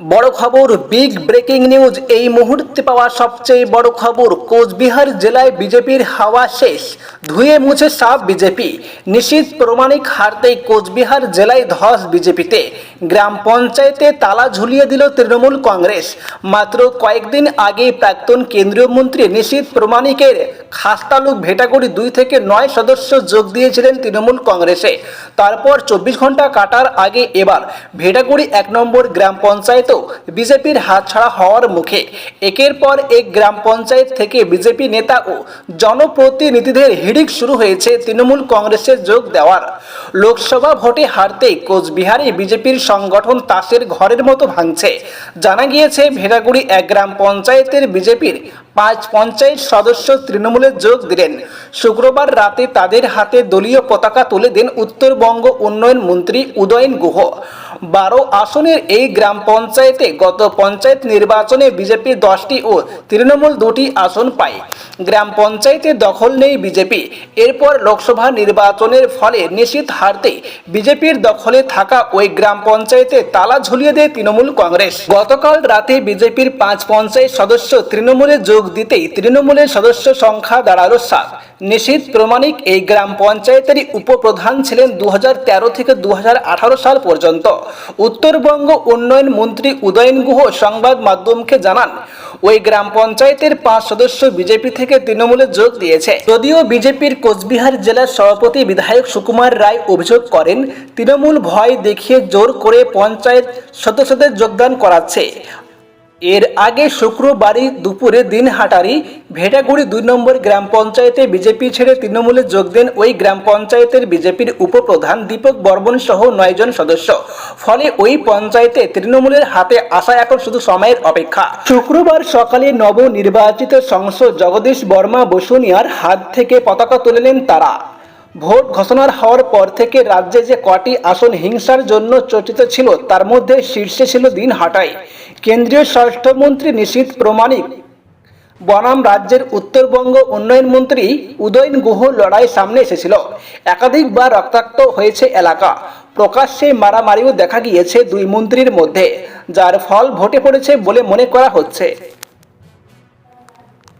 বড় খবর big breaking news এই মুহূর্তে পাওয়া সবচেয়ে বড় খবর, কোচবিহার জেলায় বিজেপির হাওয়া শেষ, ধুয়ে মুছে সাফ বিজেপি। নিশ্চিত প্রমাণিক হারতেই কোচবিহার জেলায় ধস বিজেপিতে। গ্রাম পঞ্চায়েতে তালা ঝুলিয়ে দিল তৃণমূল কংগ্রেস। মাত্র কয়েকদিন আগে প্রাক্তন কেন্দ্রীয় মন্ত্রী নিশীত প্রমাণিকের খাস্তালুক ভেটাগুড়ি দুই থেকে নয় সদস্য যোগ দিয়েছিলেন তৃণমূল কংগ্রেসে। তারপর চব্বিশ ঘণ্টা কাটার আগে এবার ভেটাগুড়ি এক নম্বর গ্রাম পঞ্চায়েতও বিজেপির হাতছাড়া হওয়ার মুখে। একের পর এক গ্রাম পঞ্চায়েত থেকে বিজেপি নেতা ও জনপ্রতিনিধিদের হিড়িক শুরু হয়েছে তৃণমূল কংগ্রেসে যোগ দেওয়ার। লোকসভা ভোটে হারতেই কোচবিহারে বিজেপির সংগঠন তাসের ঘরের মতো ভাঙছে। জানা গিয়েছে ভেটাগুড়ি এক গ্রাম পঞ্চায়েতের বিজেপির পাঁচ পঞ্চায়েত সদস্য তৃণমূলে যোগ দিলেন। শুক্রবার রাতে তাদের হাতে দলীয় পতাকা তুলে দেন উত্তরবঙ্গ উন্নয়ন মন্ত্রী উদয়ন গুহ। বারো আসনের এই গ্রাম পঞ্চায়েতে গত পঞ্চায়েত নির্বাচনে বিজেপি দশটি ও তৃণমূল দুটি আসন পায়। গ্রাম পঞ্চায়েতে দখল নেই বিজেপি। এরপর লোকসভা নির্বাচনের ফলে নিশ্চিত হারতে বিজেপির দখলে থাকা ওই গ্রাম পঞ্চায়েতে তালা ঝুলিয়ে দেয় তৃণমূল কংগ্রেস। গতকাল রাতে বিজেপির পাঁচ পঞ্চায়েত সদস্য তৃণমূলে যোগ দিতেই তৃণমূলের সদস্য সংখ্যা দাঁড়াল সাত। নিশীত প্রমাণিক এই গ্রাম পঞ্চায়েতেরই উপপ্রধান ছিলেন দু হাজার তেরো থেকে দু হাজার আঠারো সাল পর্যন্ত। উত্তরবঙ্গ উন্নয়ন মন্ত্রী উদয়ন গুহ সংবাদ মাধ্যমকে জানান, ওই গ্রাম পঞ্চায়েতের পাঁচ সদস্য বিজেপি থেকে তৃণমূলে যোগ দিয়েছে। যদিও বিজেপির কোচবিহার জেলার সভাপতি বিধায়ক সুকুমার রায় অভিযোগ করেন, তৃণমূল ভয় দেখিয়ে জোর করে পঞ্চায়েত সদস্যদের যোগদান করাচ্ছে। এর আগে শুক্রবারই দুপুরে দিনহাটারি ভেটাগুড়ি দুই নম্বর গ্রাম পঞ্চায়েতে বিজেপি ছেড়ে তৃণমূলে যোগ দেন ওই গ্রাম পঞ্চায়েতের বিজেপির উপপ্রধান দীপক বর্মন সহ নয়জন সদস্য। ফলে ওই পঞ্চায়েতে তৃণমূলের হাতে আসা এখন শুধু সময়ের অপেক্ষা। শুক্রবার সকালে নবনির্বাচিত সংসদ জগদীশ বর্মা বসুনিয়ার হাত থেকে পতাকা তুলে নেন তারা। ভোট ঘোষণার হওয়ার পর থেকে রাজ্যে যে কটি আসন হিংসার জন্য চর্চিত ছিল, তার মধ্যে শীর্ষে ছিল দিন হাটাই। কেন্দ্রীয় স্বরাষ্ট্রমন্ত্রী নিশীত প্রমাণিক, বনাম রাজ্যের উত্তরবঙ্গ উন্নয়ন মন্ত্রী উদয়ন গুহ লড়াই সামনে এসেছিল। একাধিকবার রক্তাক্ত হয়েছে এলাকা। প্রকাশ্যে মারামারিও দেখা গিয়েছে দুই মন্ত্রীর মধ্যে, যার ফল ভোটে পড়েছে বলে মনে করা হচ্ছে।